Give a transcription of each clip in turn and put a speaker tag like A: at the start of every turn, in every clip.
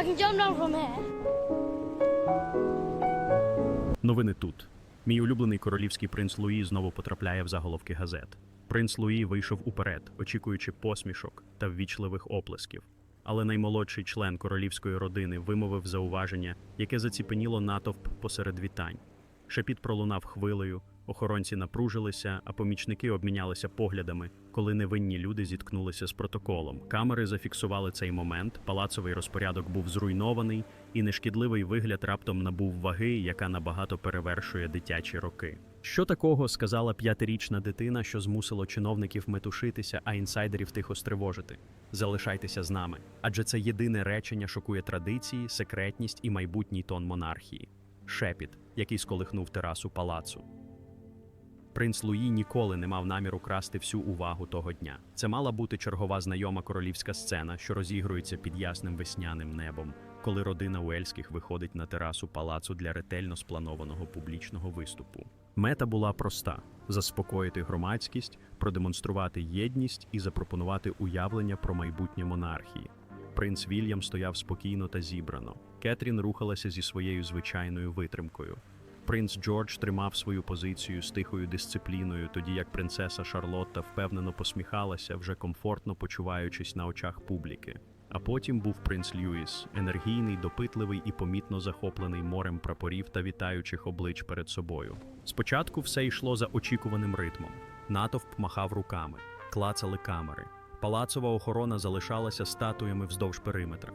A: I can jump down from here.
B: Новини тут. Мій улюблений королівський принц Луї знову потрапляє в заголовки газет. Принц Луї вийшов уперед, очікуючи посмішок та ввічливих оплесків. Але наймолодший член королівської родини вимовив зауваження, яке заціпеніло натовп посеред вітань. Шепіт пролунав хвилею, охоронці напружилися, а помічники обмінялися поглядами, коли невинні люди зіткнулися з протоколом. Камери зафіксували цей момент, палацовий розпорядок був зруйнований, і нешкідливий вигляд раптом набув ваги, яка набагато перевершує дитячі роки. Що такого сказала п'ятирічна дитина, що змусило чиновників метушитися, а інсайдерів тихо стривожити? Залишайтеся з нами, адже це єдине речення шокує традиції, секретність і майбутній тон монархії. Шепіт, який сколихнув терасу палацу. Принц Луї ніколи не мав наміру красти всю увагу того дня. Це мала бути чергова знайома королівська сцена, що розігрується під ясним весняним небом, коли родина Уельських виходить на терасу палацу для ретельно спланованого публічного виступу. Мета була проста: заспокоїти громадськість, продемонструвати єдність і запропонувати уявлення про майбутнє монархії. Принц Вільям стояв спокійно та зібрано. Кетрін рухалася зі своєю звичайною витримкою. Принц Джордж тримав свою позицію з тихою дисципліною, тоді як принцеса Шарлотта впевнено посміхалася, вже комфортно почуваючись на очах публіки. А потім був принц Льюіс, енергійний, допитливий і помітно захоплений морем прапорів та вітаючих облич перед собою. Спочатку все йшло за очікуваним ритмом. Натовп махав руками, клацали камери. Палацова охорона залишалася статуями вздовж периметра.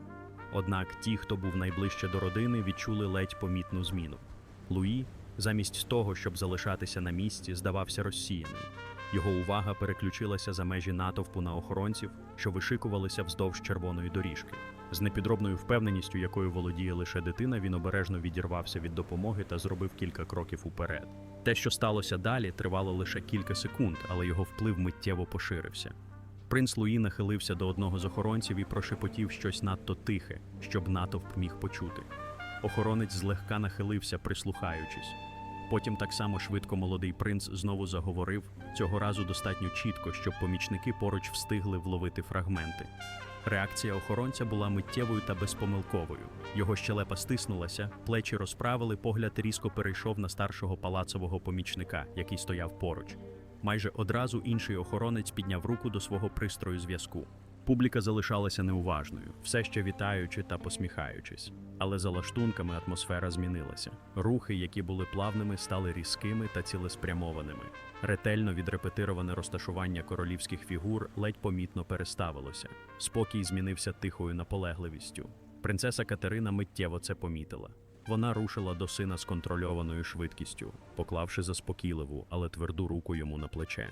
B: Однак ті, хто був найближче до родини, відчули ледь помітну зміну. Луї, замість того, щоб залишатися на місці, здавався розсіяним. Його увага переключилася за межі натовпу на охоронців, що вишикувалися вздовж червоної доріжки. З непідробною впевненістю, якою володіє лише дитина, він обережно відірвався від допомоги та зробив кілька кроків уперед. Те, що сталося далі, тривало лише кілька секунд, але його вплив миттєво поширився. Принц Луї нахилився до одного з охоронців і прошепотів щось надто тихе, щоб натовп міг почути. Охоронець злегка нахилився, прислухаючись. Потім так само швидко молодий принц знову заговорив, цього разу достатньо чітко, щоб помічники поруч встигли вловити фрагменти. Реакція охоронця була миттєвою та безпомилковою. Його щелепа стиснулася, плечі розправили, погляд різко перейшов на старшого палацового помічника, який стояв поруч. Майже одразу інший охоронець підняв руку до свого пристрою зв'язку. Публіка залишалася неуважною, все ще вітаючи та посміхаючись. Але за лаштунками атмосфера змінилася. Рухи, які були плавними, стали різкими та цілеспрямованими. Ретельно відрепетироване розташування королівських фігур ледь помітно переставилося. Спокій змінився тихою наполегливістю. Принцеса Катерина миттєво це помітила. Вона рушила до сина з контрольованою швидкістю, поклавши заспокійливу, але тверду руку йому на плече.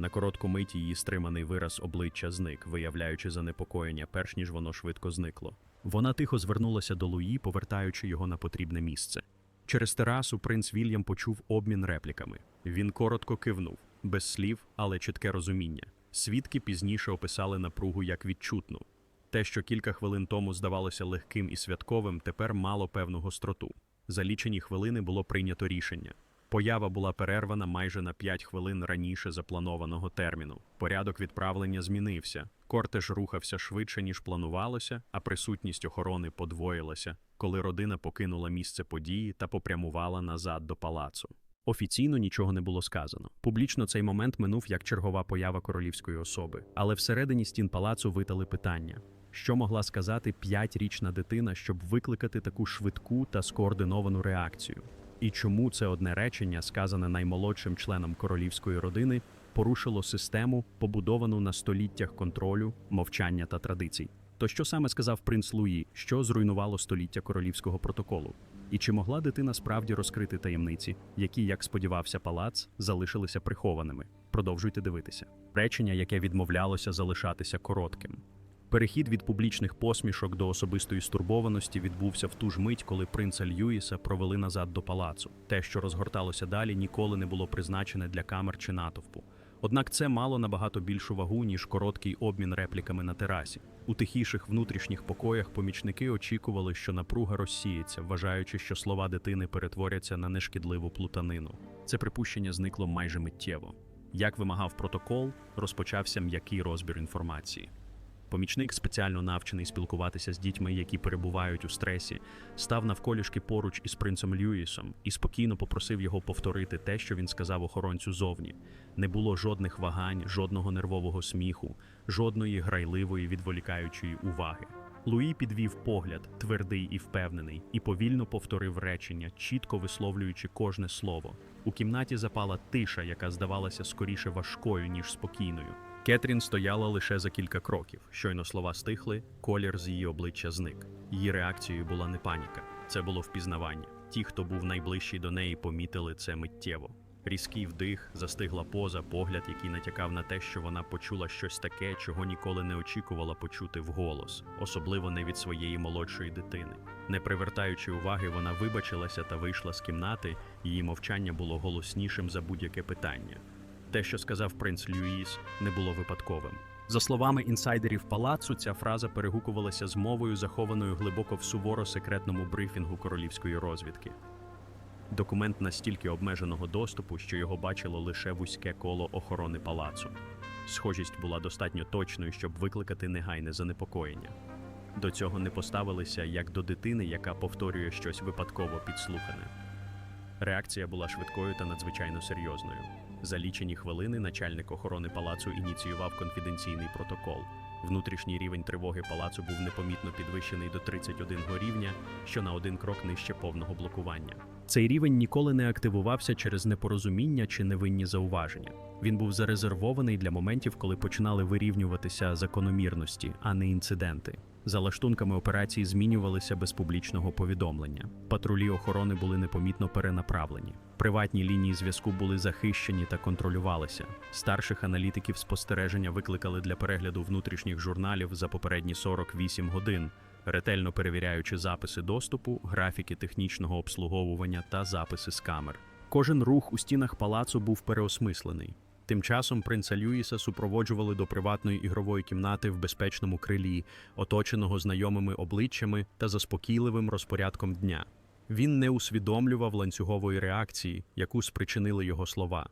B: На коротку мить її стриманий вираз обличчя зник, виявляючи занепокоєння, перш ніж воно швидко зникло. Вона тихо звернулася до Луї, повертаючи його на потрібне місце. Через терасу принц Вільям почув обмін репліками. Він коротко кивнув, без слів, але чітке розуміння. Свідки пізніше описали напругу як відчутну. Те, що кілька хвилин тому здавалося легким і святковим, тепер мало певну гостроту. За лічені хвилини було прийнято рішення. Поява була перервана майже на 5 хвилин раніше запланованого терміну. Порядок відправлення змінився. Кортеж рухався швидше, ніж планувалося, а присутність охорони подвоїлася, коли родина покинула місце події та попрямувала назад до палацу. Офіційно нічого не було сказано. Публічно цей момент минув як чергова поява королівської особи, але всередині стін палацу витали питання. Що могла сказати п'ятирічна дитина, щоб викликати таку швидку та скоординовану реакцію? І чому це одне речення, сказане наймолодшим членом королівської родини, порушило систему, побудовану на століттях контролю, мовчання та традицій? То що саме сказав принц Луї, що зруйнувало століття королівського протоколу? І чи могла дитина справді розкрити таємниці, які, як сподівався палац, залишилися прихованими? Продовжуйте дивитися. Речення, яке відмовлялося залишатися коротким. Перехід від публічних посмішок до особистої стурбованості відбувся в ту ж мить, коли принца Льюіса провели назад до палацу. Те, що розгорталося далі, ніколи не було призначене для камер чи натовпу. Однак це мало набагато більшу вагу, ніж короткий обмін репліками на терасі. У тихіших внутрішніх покоях помічники очікували, що напруга розсіється, вважаючи, що слова дитини перетворяться на нешкідливу плутанину. Це припущення зникло майже миттєво. Як вимагав протокол, розпочався м'який розбір інформації. Помічник, спеціально навчений спілкуватися з дітьми, які перебувають у стресі, став навколішки поруч із принцем Льюісом і спокійно попросив його повторити те, що він сказав охоронцю зовні. Не було жодних вагань, жодного нервового сміху, жодної грайливої відволікаючої уваги. Луї підвів погляд, твердий і впевнений, і повільно повторив речення, чітко висловлюючи кожне слово. У кімнаті запала тиша, яка здавалася скоріше важкою, ніж спокійною. Кетрін стояла лише за кілька кроків. Щойно слова стихли, колір з її обличчя зник. Її реакцією була не паніка, це було впізнавання. Ті, хто був найближчий до неї, помітили це миттєво. Різкий вдих, застигла поза, погляд, який натякав на те, що вона почула щось таке, чого ніколи не очікувала почути вголос, особливо не від своєї молодшої дитини. Не привертаючи уваги, вона вибачилася та вийшла з кімнати. Її мовчання було голоснішим за будь-яке питання. Те, що сказав принц Люїс, не було випадковим. За словами інсайдерів палацу, ця фраза перегукувалася з мовою, захованою глибоко в суворо секретному брифінгу королівської розвідки. Документ настільки обмеженого доступу, що його бачило лише вузьке коло охорони палацу. Схожість була достатньо точною, щоб викликати негайне занепокоєння. До цього не поставилися як до дитини, яка повторює щось випадково підслухане. Реакція була швидкою та надзвичайно серйозною. За лічені хвилини начальник охорони палацу ініціював конфіденційний протокол. Внутрішній рівень тривоги палацу був непомітно підвищений до 31 рівня, що на один крок нижче повного блокування. Цей рівень ніколи не активувався через непорозуміння чи невинні зауваження. Він був зарезервований для моментів, коли починали вирівнюватися закономірності, а не інциденти. За лаштунками операції змінювалися без публічного повідомлення. Патрулі охорони були непомітно перенаправлені. Приватні лінії зв'язку були захищені та контролювалися. Старших аналітиків спостереження викликали для перегляду внутрішніх журналів за попередні 48 годин, ретельно перевіряючи записи доступу, графіки технічного обслуговування та записи з камер. Кожен рух у стінах палацу був переосмислений. Тим часом принца Люїса супроводжували до приватної ігрової кімнати в безпечному крилі, оточеного знайомими обличчями та заспокійливим розпорядком дня. Він не усвідомлював ланцюгової реакції, яку спричинили його слова.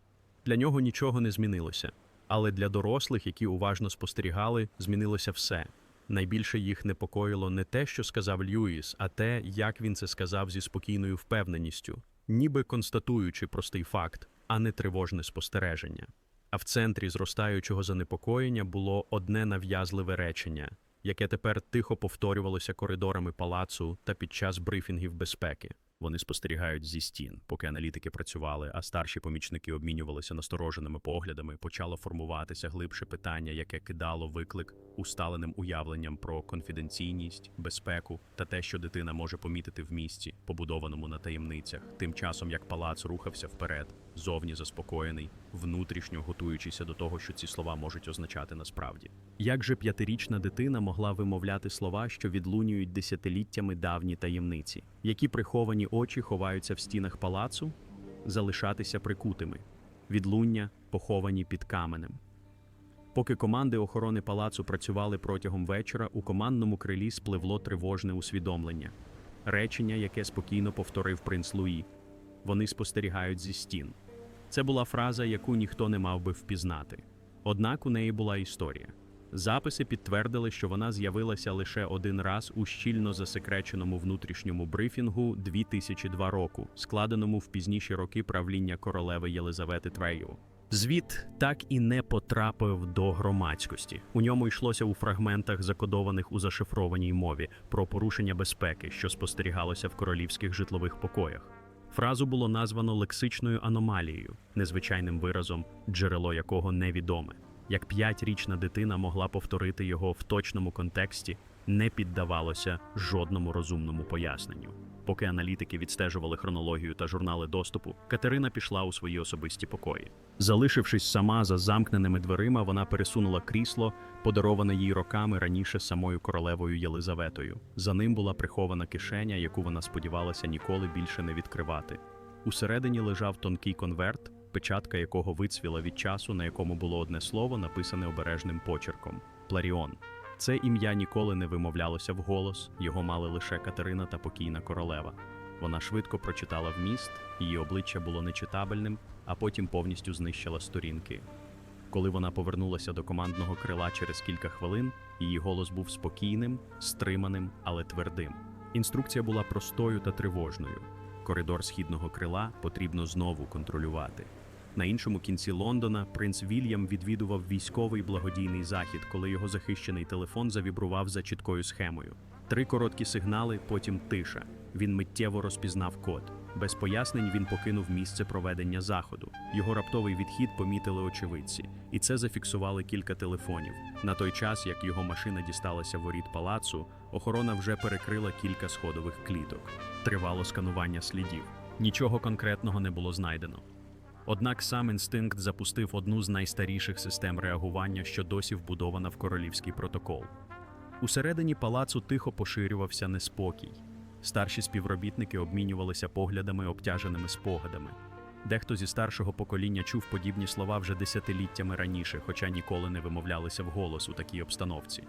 B: Для нього нічого не змінилося, але для дорослих, які уважно спостерігали, змінилося все. Найбільше їх непокоїло не те, що сказав Льюіс, а те, як він це сказав зі спокійною впевненістю, ніби констатуючи простий факт, а не тривожне спостереження. А в центрі зростаючого занепокоєння було одне нав'язливе речення, яке тепер тихо повторювалося коридорами палацу та під час брифінгів безпеки. Вони спостерігають зі стін, поки аналітики працювали, а старші помічники обмінювалися настороженими поглядами. Почало формуватися глибше питання, яке кидало виклик усталеним уявленням про конфіденційність, безпеку та те, що дитина може помітити в місті, побудованому на таємницях, тим часом як палац рухався вперед, зовні заспокоєний, внутрішньо готуючися до того, що ці слова можуть означати насправді. Як же п'ятирічна дитина могла вимовляти слова, що відлунюють десятиліттями давні таємниці, які приховані очі ховаються в стінах палацу, залишатися прикутими, відлуння поховані під каменем. Поки команди охорони палацу працювали протягом вечора, у командному крилі спливло тривожне усвідомлення, речення, яке спокійно повторив принц Луї. Вони спостерігають зі стін. Це була фраза, яку ніхто не мав би впізнати. Однак у неї була історія. Записи підтвердили, що вона з'явилася лише один раз у щільно засекреченому внутрішньому брифінгу 2002 року, складеному в пізніші роки правління королеви Єлизавети Трею. Звіт так і не потрапив до громадськості. У ньому йшлося у фрагментах, закодованих у зашифрованій мові, про порушення безпеки, що спостерігалося в королівських житлових покоях. Фразу було названо лексичною аномалією, незвичайним виразом, джерело якого невідоме. Як п'ятирічна дитина могла повторити його в точному контексті, не піддавалося жодному розумному поясненню. Поки аналітики відстежували хронологію та журнали доступу, Катерина пішла у свої особисті покої. Залишившись сама за замкненими дверима, вона пересунула крісло, подароване їй роками раніше самою королевою Єлизаветою. За ним була прихована кишеня, яку вона сподівалася ніколи більше не відкривати. Усередині лежав тонкий конверт, печатка якого вицвіла від часу, на якому було одне слово, написане обережним почерком Пларіон. Це ім'я ніколи не вимовлялося вголос, його мали лише Катерина та покійна королева. Вона швидко прочитала вміст, її обличчя було нечитабельним, а потім повністю знищила сторінки. Коли вона повернулася до командного крила через кілька хвилин, її голос був спокійним, стриманим, але твердим. Інструкція була простою та тривожною. Коридор східного крила потрібно знову контролювати. На іншому кінці Лондона принц Вільям відвідував військовий благодійний захід, коли його захищений телефон завібрував за чіткою схемою. Три короткі сигнали, потім тиша. Він миттєво розпізнав код. Без пояснень він покинув місце проведення заходу. Його раптовий відхід помітили очевидці, і це зафіксували кілька телефонів. На той час, як його машина дісталася воріт палацу, охорона вже перекрила кілька сходових кліток. Тривало сканування слідів. Нічого конкретного не було знайдено. Однак сам інстинкт запустив одну з найстаріших систем реагування, що досі вбудована в королівський протокол. Усередині палацу тихо поширювався неспокій. Старші співробітники обмінювалися поглядами, обтяженими спогадами. Дехто зі старшого покоління чув подібні слова вже десятиліттями раніше, хоча ніколи не вимовлялися вголос у такій обстановці.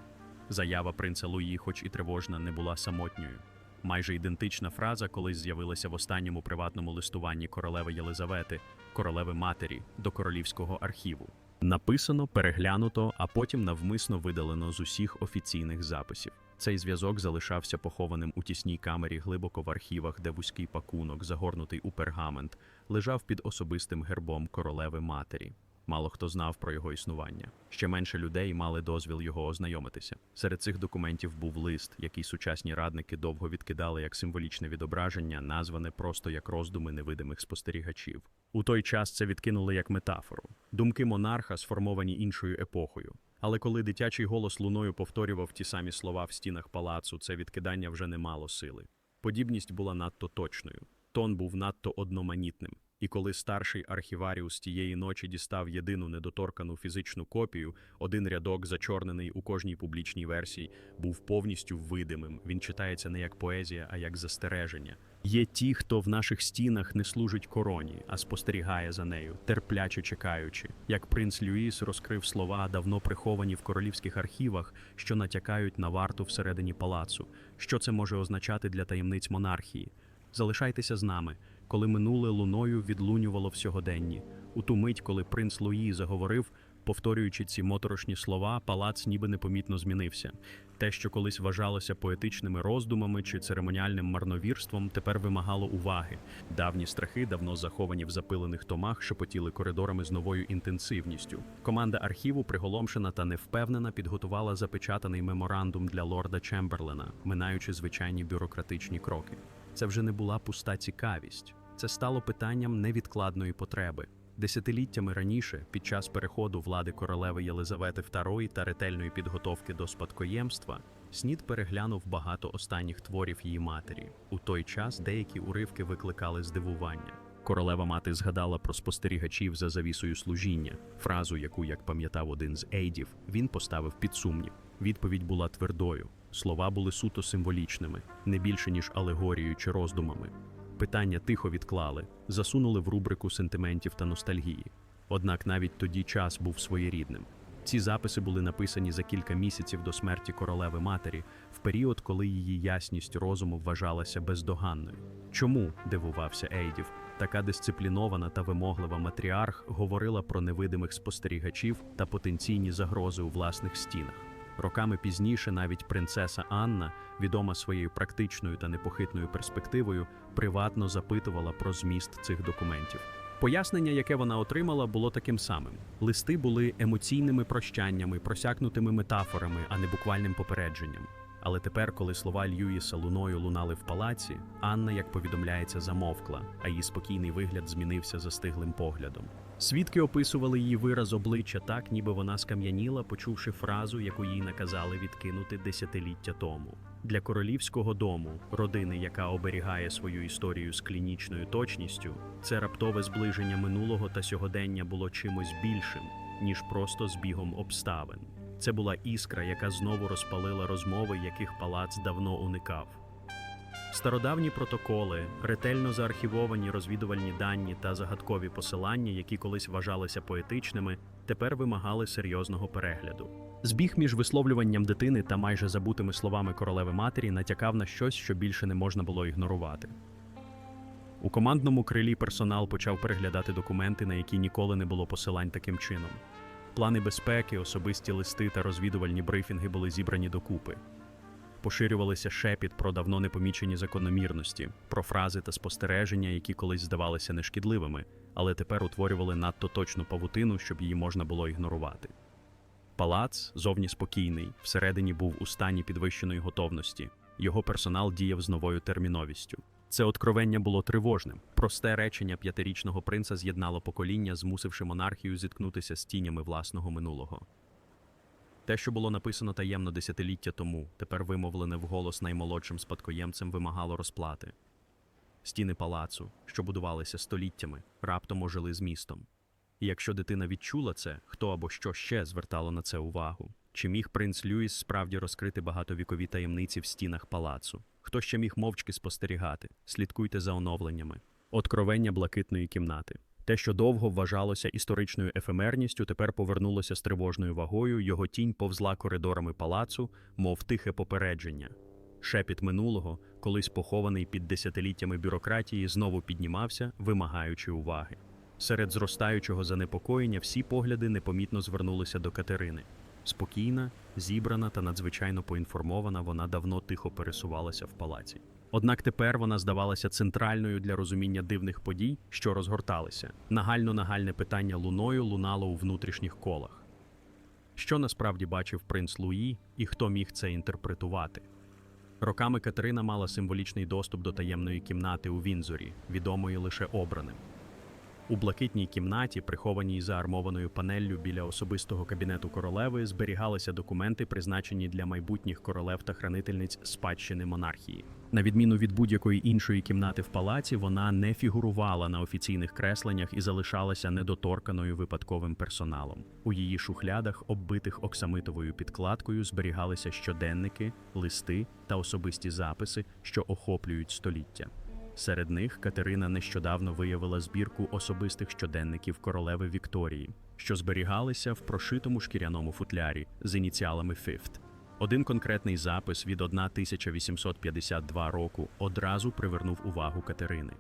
B: Заява принца Луї, хоч і тривожна, не була самотньою. Майже ідентична фраза колись з'явилася в останньому приватному листуванні королеви Єлизавети, королеви матері, до королівського архіву. Написано, переглянуто, а потім навмисно видалено з усіх офіційних записів. Цей зв'язок залишався похованим у тісній камері глибоко в архівах, де вузький пакунок, загорнутий у пергамент, лежав під особистим гербом королеви матері. Мало хто знав про його існування. Ще менше людей мали дозвіл його ознайомитися. Серед цих документів був лист, який сучасні радники довго відкидали як символічне відображення, назване просто як роздуми невидимих спостерігачів. У той час це відкинули як метафору. Думки монарха сформовані іншою епохою. Але коли дитячий голос луною повторював ті самі слова в стінах палацу, це відкидання вже не мало сили. Подібність була надто точною, тон був надто одноманітним. І коли старший архіваріус тієї ночі дістав єдину недоторкану фізичну копію, один рядок, зачорнений у кожній публічній версії, був повністю видимим. Він читається не як поезія, а як застереження. Є ті, хто в наших стінах не служить короні, а спостерігає за нею, терпляче чекаючи. Як принц Люїс розкрив слова, давно приховані в королівських архівах, що натякають на варту всередині палацу. Що це може означати для таємниць монархії? Залишайтеся з нами. Коли минуле луною відлунювало в сьогоденні. У ту мить, коли принц Луї заговорив, повторюючи ці моторошні слова, палац ніби непомітно змінився. Те, що колись вважалося поетичними роздумами чи церемоніальним марновірством, тепер вимагало уваги. Давні страхи, давно заховані в запилених томах, шепотіли коридорами з новою інтенсивністю. Команда архіву, приголомшена та невпевнена, підготувала запечатаний меморандум для лорда Чемберлена, минаючи звичайні бюрократичні кроки. Це вже не була пуста цікавість. Це стало питанням невідкладної потреби. Десятиліттями раніше, під час переходу влади королеви Єлизавети II та ретельної підготовки до спадкоємства, Снід переглянув багато останніх творів її матері. У той час деякі уривки викликали здивування. Королева мати згадала про спостерігачів за завісою служіння, фразу, яку, як пам'ятав один з ейдів, він поставив під сумнів. Відповідь була твердою. Слова були суто символічними, не більше ніж алегорією чи роздумами. Питання тихо відклали, засунули в рубрику сентиментів та ностальгії. Однак навіть тоді час був своєрідним. Ці записи були написані за кілька місяців до смерті королеви матері, в період, коли її ясність розуму вважалася бездоганною. Чому дивувався Ейдів? Така дисциплінована та вимоглива матріарх говорила про невидимих спостерігачів та потенційні загрози у власних стінах. Роками пізніше навіть принцеса Анна, відома своєю практичною та непохитною перспективою, приватно запитувала про зміст цих документів. Пояснення, яке вона отримала, було таким самим: листи були емоційними прощаннями, просякнутими метафорами, а не буквальним попередженням. Але тепер, коли слова Льюіса луною лунали в палаці, Анна, як повідомляється, замовкла, а її спокійний вигляд змінився застиглим поглядом. Свідки описували її вираз обличчя так, ніби вона скам'яніла, почувши фразу, яку їй наказали відкинути десятиліття тому. Для королівського дому, родини, яка оберігає свою історію з клінічною точністю, це раптове зближення минулого та сьогодення було чимось більшим, ніж просто збігом обставин. Це була іскра, яка знову розпалила розмови, яких палац давно уникав. Стародавні протоколи, ретельно заархівовані розвідувальні дані та загадкові посилання, які колись вважалися поетичними, тепер вимагали серйозного перегляду. Збіг між висловлюванням дитини та майже забутими словами королеви матері натякав на щось, що більше не можна було ігнорувати. У командному крилі персонал почав переглядати документи, на які ніколи не було посилань таким чином. Плани безпеки, особисті листи та розвідувальні брифінги були зібрані докупи. Поширювалися шепіт про давно непомічені закономірності, про фрази та спостереження, які колись здавалися нешкідливими, але тепер утворювали надто точну павутину, щоб її можна було ігнорувати. Палац зовні спокійний, всередині був у стані підвищеної готовності. Його персонал діяв з новою терміновістю. Це откровення було тривожним. Просте речення п'ятирічного принца з'єднало покоління, змусивши монархію зіткнутися з тінями власного минулого. Те, що було написано таємно десятиліття тому, тепер вимовлене вголос наймолодшим спадкоємцем, вимагало розплати. Стіни палацу, що будувалися століттями, раптом ожили з містом. І якщо дитина відчула це, хто або що ще звертало на це увагу? Чи міг принц Люїс справді розкрити багатовікові таємниці в стінах палацу? Хто ще міг мовчки спостерігати? Слідкуйте за оновленнями. Откровення блакитної кімнати. Те, що довго вважалося історичною ефемерністю, тепер повернулося з тривожною вагою, його тінь повзла коридорами палацу, мов тихе попередження. Шепіт минулого, колись похований під десятиліттями бюрократії, знову піднімався, вимагаючи уваги. Серед зростаючого занепокоєння всі погляди непомітно звернулися до Катерини. Спокійна, зібрана та надзвичайно поінформована, вона давно тихо пересувалася в палаці. Однак тепер вона здавалася центральною для розуміння дивних подій, що розгорталися. Нагально-нагальне питання луною лунало у внутрішніх колах. Що насправді бачив принц Луї і хто міг це інтерпретувати? Роками Катерина мала символічний доступ до таємної кімнати у Вінзорі, відомої лише обраним. У блакитній кімнаті, прихованій за армованою панеллю біля особистого кабінету королеви, зберігалися документи, призначені для майбутніх королев та хранительниць спадщини монархії. На відміну від будь-якої іншої кімнати в палаці, вона не фігурувала на офіційних кресленнях і залишалася недоторканою випадковим персоналом. У її шухлядах, оббитих оксамитовою підкладкою, зберігалися щоденники, листи та особисті записи, що охоплюють століття. Серед них Катерина нещодавно виявила збірку особистих щоденників королеви Вікторії, що зберігалися в прошитому шкіряному футлярі з ініціалами Фіфт. Один конкретний запис від 1852 року одразу привернув увагу Катерини.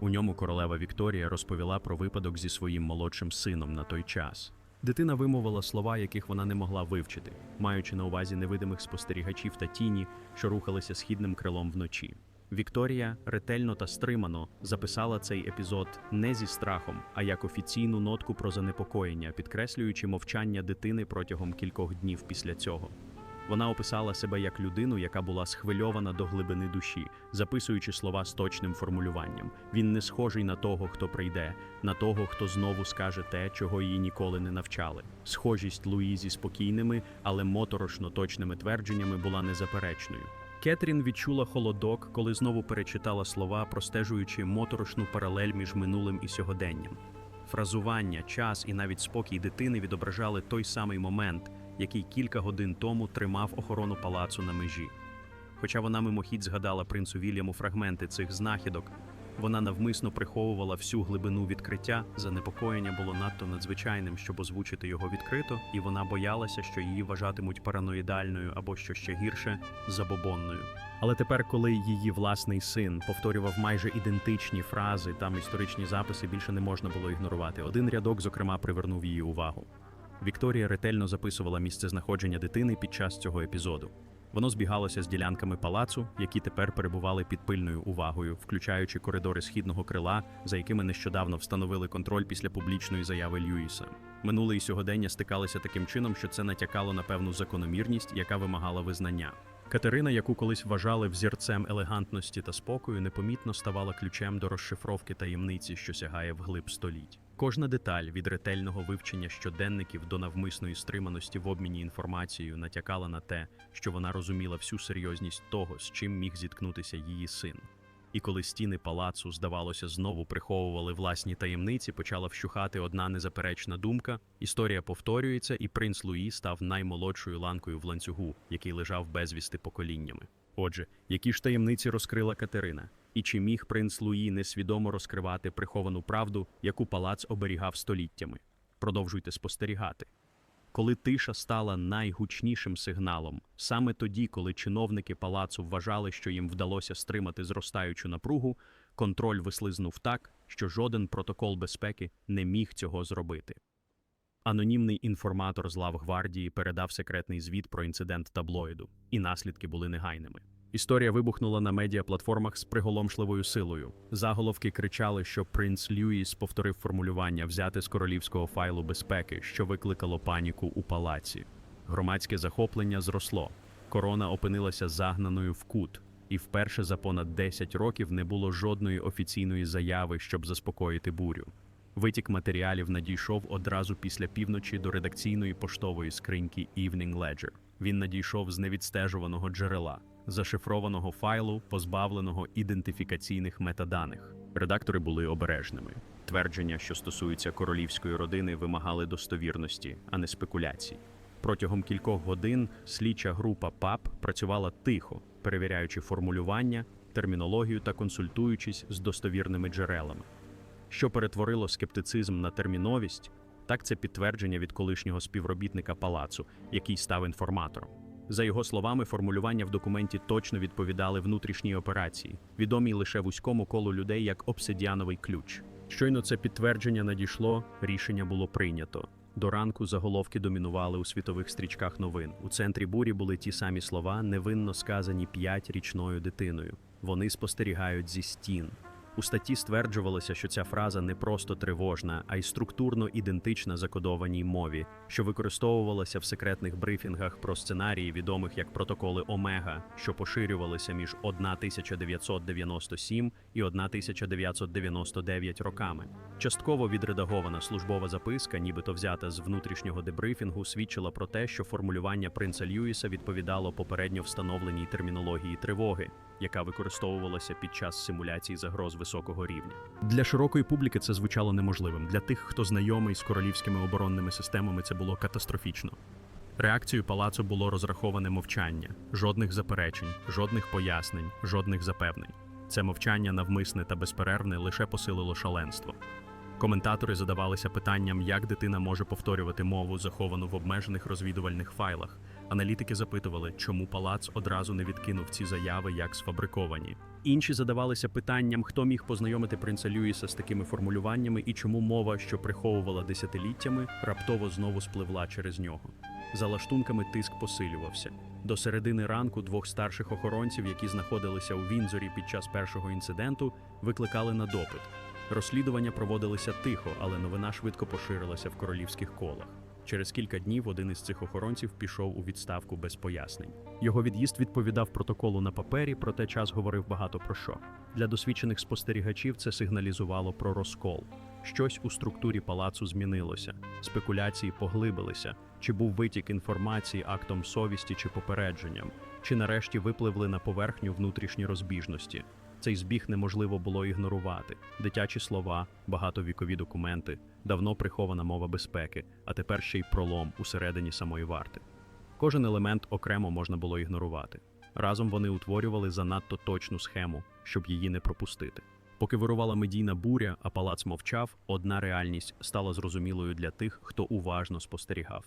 B: У ньому королева Вікторія розповіла про випадок зі своїм молодшим сином на той час. Дитина вимовила слова, яких вона не могла вивчити, маючи на увазі невидимих спостерігачів та тіні, що рухалися східним крилом вночі. Вікторія ретельно та стримано записала цей епізод не зі страхом, а як офіційну нотку про занепокоєння, підкреслюючи мовчання дитини протягом кількох днів після цього. Вона описала себе як людину, яка була схвильована до глибини душі, записуючи слова з точним формулюванням. Він не схожий на того, хто прийде, на того, хто знову скаже те, чого її ніколи не навчали. Схожість Луї зі спокійними, але моторошно точними твердженнями була незаперечною. Кетрін відчула холодок, коли знову перечитала слова, простежуючи моторошну паралель між минулим і сьогоденням. Фразування, час і навіть спокій дитини відображали той самий момент, який кілька годин тому тримав охорону палацу на межі. Хоча вона мимохідь згадала принцу Вільяму фрагменти цих знахідок, вона навмисно приховувала всю глибину відкриття. Занепокоєння було надто надзвичайним, щоб озвучити його відкрито, і вона боялася, що її вважатимуть параноїдальною або що ще гірше забобонною. Але тепер, коли її власний син повторював майже ідентичні фрази, там історичні записи більше не можна було ігнорувати. Один рядок, зокрема, привернув її увагу. Вікторія ретельно записувала місце знаходження дитини під час цього епізоду. Воно збігалося з ділянками палацу, які тепер перебували під пильною увагою, включаючи коридори східного крила, за якими нещодавно встановили контроль після публічної заяви Льюіса. Минуле і сьогодення стикалися таким чином, що це натякало на певну закономірність, яка вимагала визнання. Катерина, яку колись вважали взірцем елегантності та спокою, непомітно ставала ключем до розшифровки таємниці, що сягає вглиб століть. Кожна деталь від ретельного вивчення щоденників до навмисної стриманості в обміні інформацією натякала на те, що вона розуміла всю серйозність того, з чим міг зіткнутися її син. І коли стіни палацу, здавалося, знову приховували власні таємниці, почала вщухати одна незаперечна думка: історія повторюється, і принц Луї став наймолодшою ланкою в ланцюгу, який лежав безвісти поколіннями. Отже, які ж таємниці розкрила Катерина? І чи міг принц Луї несвідомо розкривати приховану правду, яку палац оберігав століттями? Продовжуйте спостерігати. Коли тиша стала найгучнішим сигналом, саме тоді, коли чиновники палацу вважали, що їм вдалося стримати зростаючу напругу, контроль вислизнув так, що жоден протокол безпеки не міг цього зробити. Анонімний інформатор з лав гвардії передав секретний звіт про інцидент таблоїду, і наслідки були негайними. Історія вибухнула на медіаплатформах з приголомшливою силою. Заголовки кричали, що принц Льюіс повторив формулювання взяти з королівського файлу безпеки, що викликало паніку у палаці. Громадське захоплення зросло. Корона опинилася загнаною в кут, і вперше за понад 10 років не було жодної офіційної заяви, щоб заспокоїти бурю. Витік матеріалів надійшов одразу після півночі до редакційної поштової скриньки Evening Ledger. Він надійшов з невідстежуваного джерела, зашифрованого файлу, позбавленого ідентифікаційних метаданих. Редактори були обережними. Твердження, що стосуються королівської родини, вимагали достовірності, а не спекуляцій. Протягом кількох годин слідча група ПАП працювала тихо, перевіряючи формулювання, термінологію та консультуючись з достовірними джерелами. Що перетворило скептицизм на терміновість, так це підтвердження від колишнього співробітника палацу, який став інформатором. За його словами, формулювання в документі точно відповідали внутрішній операції, відомій лише вузькому колу людей як обсидіановий ключ. Щойно це підтвердження надійшло, рішення було прийнято. До ранку заголовки домінували у світових стрічках новин. У центрі бурі були ті самі слова, невинно сказані п'ятирічною дитиною. Вони спостерігають зі стін. У статті стверджувалося, що ця фраза не просто тривожна, а й структурно ідентична закодованій мові, що використовувалася в секретних брифінгах про сценарії, відомих як протоколи Омега, що поширювалися між 1997 і 1999 роками. Частково відредагована службова записка, нібито взята з внутрішнього дебрифінгу, свідчила про те, що формулювання принца Льюіса відповідало попередньо встановленій термінології тривоги, яка використовувалася під час симуляцій загроз високого рівня. Для широкої публіки це звучало неможливим. Для тих, хто знайомий з королівськими оборонними системами, це було катастрофічно. Реакцією палацу було розраховане мовчання, жодних заперечень, жодних пояснень, жодних запевнень. Це мовчання навмисне та безперервне лише посилило шаленство. Коментатори задавалися питанням, як дитина може повторювати мову, заховану в обмежених розвідувальних файлах. Аналітики запитували, чому палац одразу не відкинув ці заяви як сфабриковані. Інші задавалися питанням, хто міг познайомити принца Льюіса з такими формулюваннями і чому мова, що приховувала десятиліттями, раптово знову спливла через нього. За лаштунками тиск посилювався. До середини ранку двох старших охоронців, які знаходилися у Вінзорі під час першого інциденту, викликали на допит. Розслідування проводилися тихо, але новина швидко поширилася в королівських колах. Через кілька днів один із цих охоронців пішов у відставку без пояснень. Його від'їзд відповідав протоколу на папері, проте час говорив багато про що. Для досвідчених спостерігачів це сигналізувало про розкол. Щось у структурі палацу змінилося, спекуляції поглибилися. Чи був витік інформації актом совісті чи попередженням, чи нарешті випливли на поверхню внутрішні розбіжності. Цей збіг неможливо було ігнорувати. Дитячі слова, багатовікові документи, давно прихована мова безпеки, а тепер ще й пролом усередині самої варти. Кожен елемент окремо можна було ігнорувати. Разом вони утворювали занадто точну схему, щоб її не пропустити. Поки вирувала медійна буря, а палац мовчав, одна реальність стала зрозумілою для тих, хто уважно спостерігав.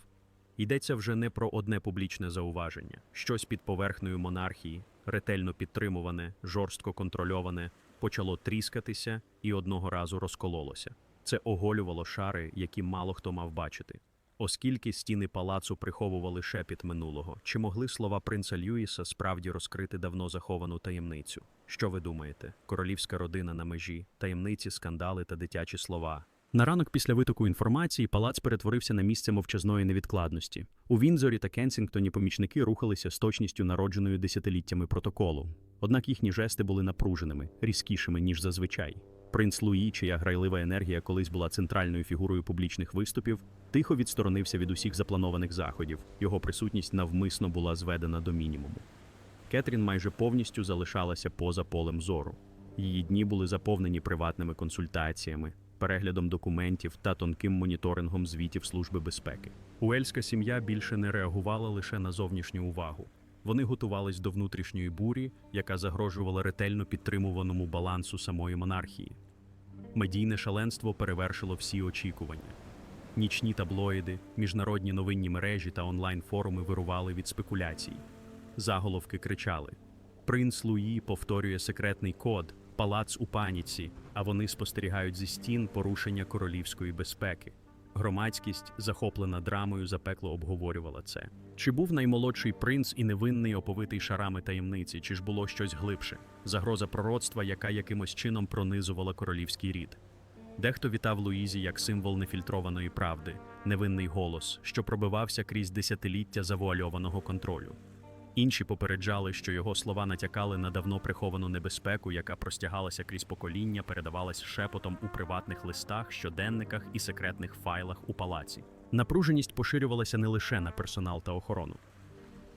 B: Йдеться вже не про одне публічне зауваження, щось під поверхнею монархії, ретельно підтримуване, жорстко контрольоване, почало тріскатися і одного разу розкололося. Це оголювало шари, які мало хто мав бачити. Оскільки стіни палацу приховували шепіт минулого, чи могли слова принца Льюіса справді розкрити давно заховану таємницю? Що ви думаєте? Королівська родина на межі, таємниці, скандали та дитячі слова. На ранок після витоку інформації палац перетворився на місце мовчазної невідкладності. У Вінзорі та Кенсінгтоні помічники рухалися з точністю народженою десятиліттями протоколу. Однак їхні жести були напруженими, різкішими, ніж зазвичай. Принц Луї, чия грайлива енергія колись була центральною фігурою публічних виступів, тихо відсторонився від усіх запланованих заходів. Його присутність навмисно була зведена до мінімуму. Кетрін майже повністю залишалася поза полем зору. Її дні були заповнені приватними консультаціями, переглядом документів та тонким моніторингом звітів Служби безпеки. Уельська сім'я більше не реагувала лише на зовнішню увагу. Вони готувались до внутрішньої бурі, яка загрожувала ретельно підтримуваному балансу самої монархії. Медійне шаленство перевершило всі очікування. Нічні таблоїди, міжнародні новинні мережі та онлайн-форуми вирували від спекуляцій. Заголовки кричали: Принц Луї повторює секретний код, палац у паніці, а вони спостерігають зі стін порушення королівської безпеки. Громадськість, захоплена драмою, запекло обговорювала це. Чи був наймолодший принц і невинний, оповитий шарами таємниці, чи ж було щось глибше? Загроза пророцтва, яка якимось чином пронизувала королівський рід. Дехто вітав Луїзі як символ нефільтрованої правди, невинний голос, що пробивався крізь десятиліття завуальованого контролю. Інші попереджали, що його слова натякали на давно приховану небезпеку, яка простягалася крізь покоління, передавалась шепотом у приватних листах, щоденниках і секретних файлах у палаці. Напруженість поширювалася не лише на персонал та охорону.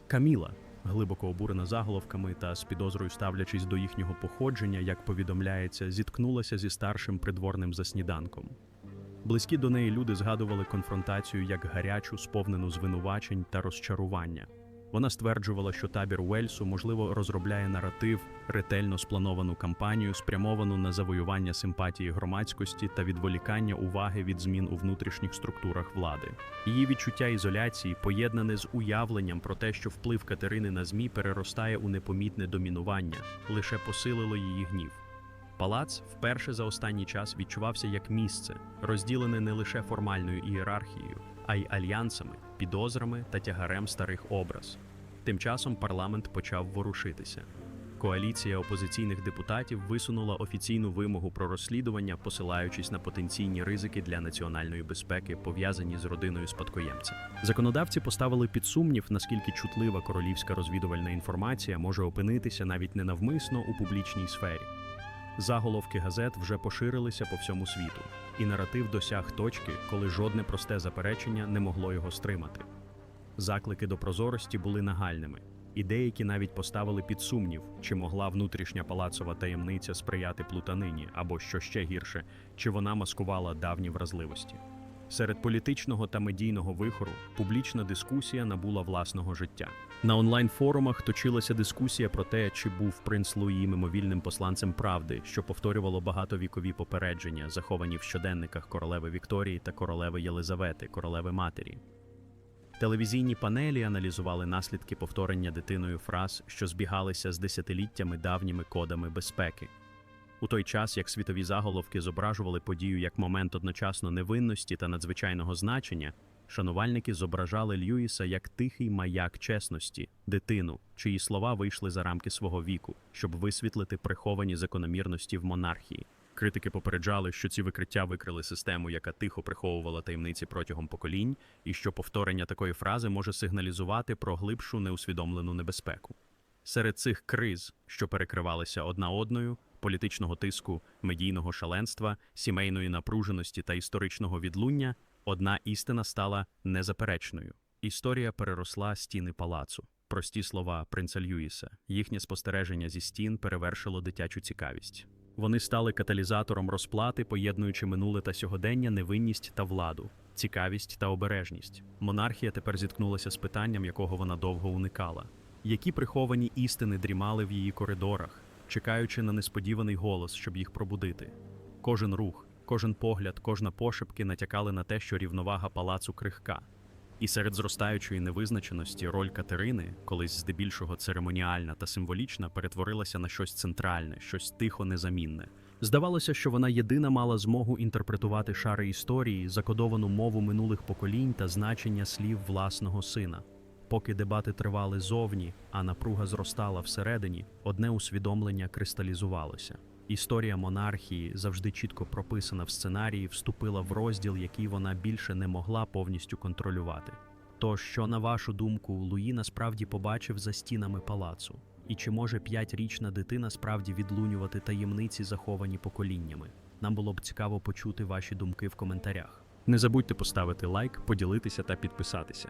B: Каміла, глибоко обурена заголовками та з підозрою ставлячись до їхнього походження, як повідомляється, зіткнулася зі старшим придворним за сніданком. Близькі до неї люди згадували конфронтацію як гарячу, сповнену звинувачень та розчарування. Вона стверджувала, що табір Уельсу, можливо, розробляє наратив, ретельно сплановану кампанію, спрямовану на завоювання симпатії громадськості та відволікання уваги від змін у внутрішніх структурах влади. Її відчуття ізоляції, поєднане з уявленням про те, що вплив Катерини на ЗМІ переростає у непомітне домінування, лише посилило її гнів. Палац вперше за останній час відчувався як місце, розділене не лише формальною ієрархією, а й альянсами, підозрами та тягарем старих образ. Тим часом парламент почав ворушитися. Коаліція опозиційних депутатів висунула офіційну вимогу про розслідування, посилаючись на потенційні ризики для національної безпеки, пов'язані з родиною спадкоємця. Законодавці поставили під сумнів, наскільки чутлива королівська розвідувальна інформація може опинитися навіть ненавмисно у публічній сфері. Заголовки газет вже поширилися по всьому світу, і наратив досяг точки, коли жодне просте заперечення не могло його стримати. Заклики до прозорості були нагальними, і деякі навіть поставили під сумнів, чи могла внутрішня палацова таємниця сприяти плутанині, або що ще гірше, чи вона маскувала давні вразливості. Серед політичного та медійного вихору публічна дискусія набула власного життя. На онлайн-форумах точилася дискусія про те, чи був принц Луї мимовільним посланцем правди, що повторювало багатовікові попередження, заховані в щоденниках королеви Вікторії та королеви Єлизавети, королеви матері. Телевізійні панелі аналізували наслідки повторення дитиною фраз, що збігалися з десятиліттями давніми кодами безпеки. У той час, як світові заголовки зображували подію як момент одночасно невинності та надзвичайного значення, шанувальники зображали Льюіса як тихий маяк чесності, дитину, чиї слова вийшли за рамки свого віку, щоб висвітлити приховані закономірності в монархії. Критики попереджали, що ці викриття викрили систему, яка тихо приховувала таємниці протягом поколінь, і що повторення такої фрази може сигналізувати про глибшу неусвідомлену небезпеку. Серед цих криз, що перекривалися одна одною, політичного тиску, медійного шаленства, сімейної напруженості та історичного відлуння, одна істина стала незаперечною. Історія переросла стіни палацу. Прості слова принца Льюіса, їхнє спостереження зі стін перевершило дитячу цікавість. Вони стали каталізатором розплати, поєднуючи минуле та сьогодення, невинність та владу, цікавість та обережність. Монархія тепер зіткнулася з питанням, якого вона довго уникала. Які приховані істини дрімали в її коридорах, чекаючи на несподіваний голос, щоб їх пробудити. Кожен рух, кожен погляд, кожна пошепки натякали на те, що рівновага палацу крихка. І серед зростаючої невизначеності роль Катерини, колись здебільшого церемоніальна та символічна, перетворилася на щось центральне, щось тихо незамінне. Здавалося, що вона єдина мала змогу інтерпретувати шари історії, закодовану мову минулих поколінь та значення слів власного сина. Поки дебати тривали зовні, а напруга зростала всередині, одне усвідомлення кристалізувалося. Історія монархії, завжди чітко прописана в сценарії, вступила в розділ, який вона більше не могла повністю контролювати. То, що, на вашу думку, Луї насправді побачив за стінами палацу? І чи може п'ятирічна дитина справді відлунювати таємниці, заховані поколіннями? Нам було б цікаво почути ваші думки в коментарях. Не забудьте поставити лайк, поділитися та підписатися.